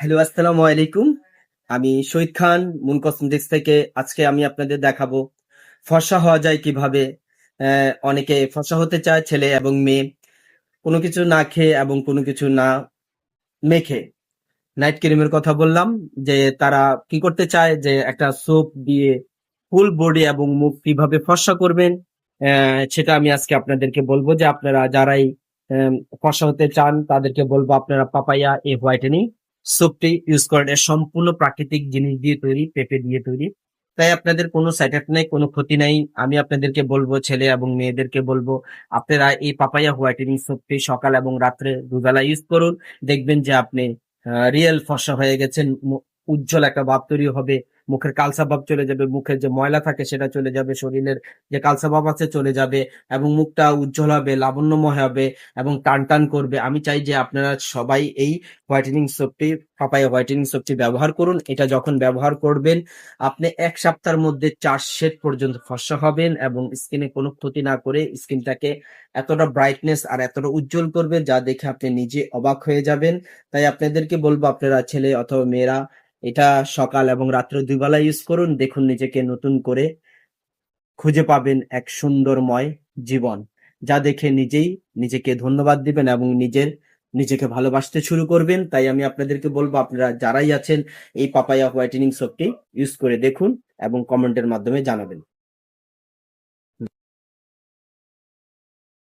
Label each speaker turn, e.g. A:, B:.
A: Hello, আসসালামু আলাইকুম। আমি শহীদ খান, মুন কসমেটিক্স থেকে। আজকে আমি আপনাদের দেখাবো ফর্সা হওয়া যায় কীভাবে অনেকে ফর্সা হতে চায়, ছেলে এবং মেয়ে। কোনো কিছু না খেয়ে এবং কোনো কিছু না মেখে। নাইট ক্রিমের কথা বললাম, যে তারা কি করতে চায়, যে একটা সোপ দিয়ে ফুল বডি এবং মুখ কীভাবে ফর্সা করবেন সেটা আমি আজকে আপনাদেরকে বলব যে আপনারা যারাই ফর্সা হতে চান, তাদেরকে বলব আপনারা পাপাইয়া এ হোয়াইটেনিং সোপটি ইউজ করেন এর সম্পূর্ণ প্রাকৃতিক জিনিস দিয়ে তৈরি, পেঁপে দিয়ে তৈরি। তাই আপনাদের কোনো সাইড এফেক্ট নাই, কোনো ক্ষতি নাই। আমি আপনাদেরকে বলব, ছেলে এবং মেয়েদেরকে বলব, আপনারা এই পাপায়া হোয়াইটেনিং সোপটি সকাল এবং রাত্রে দুবেলা ইউজ করুন। দেখবেন যে আপনি রিয়েল ফসা হয়ে গেছেন, উজ্জ্বল একটা ভাব তৈরি হবে। মুখের কালসা ভাব চলে যাবে, মুখের যে ময়লা থাকে সেটা চলে যাবে, শরীরের যে কালসা ভাব আছে চলে যাবে এবং মুখটা উজ্জ্বল হবে, লাবণ্যময় হবে এবং টান টান করবে। আমি চাই যে আপনারা সবাই এই হোয়াইটেনিং সোপটি, পাপায়া হোয়াইটেনিং সোপটি ব্যবহার করুন। এটা যখন ব্যবহার করবেন, আপনি এক সপ্তাহের মধ্যে চার শেড পর্যন্ত ফর্সা হবেন এবং স্কিনে কোনো ক্ষতি না করে স্কিনটাকে এতটা ব্রাইটনেস আর এতটা উজ্জ্বল করবে যা দেখে আপনি নিজে অবাক হয়ে যাবেন। তাই আপনাদেরকে বলব, আপনারা ছেলে অথবা মেয়েরা, এটা সকাল এবং রাত্রে দুই বেলা ইউজ করুন দেখুন নিজেকে নতুন করে খুঁজে পাবেন এক সুন্দরময় জীবন যা দেখে নিজেই নিজেকে ধন্যবাদ দিবেন এবং নিজের নিজেকে ভালোবাসতে শুরু করবেন তাই আমি আপনাদেরকে বলব আপনারা যারাই আছেন এই পাপায়া হোয়াইটেনিং সোপটি ইউজ করে দেখুন এবং কমেন্টের মাধ্যমে জানাবেন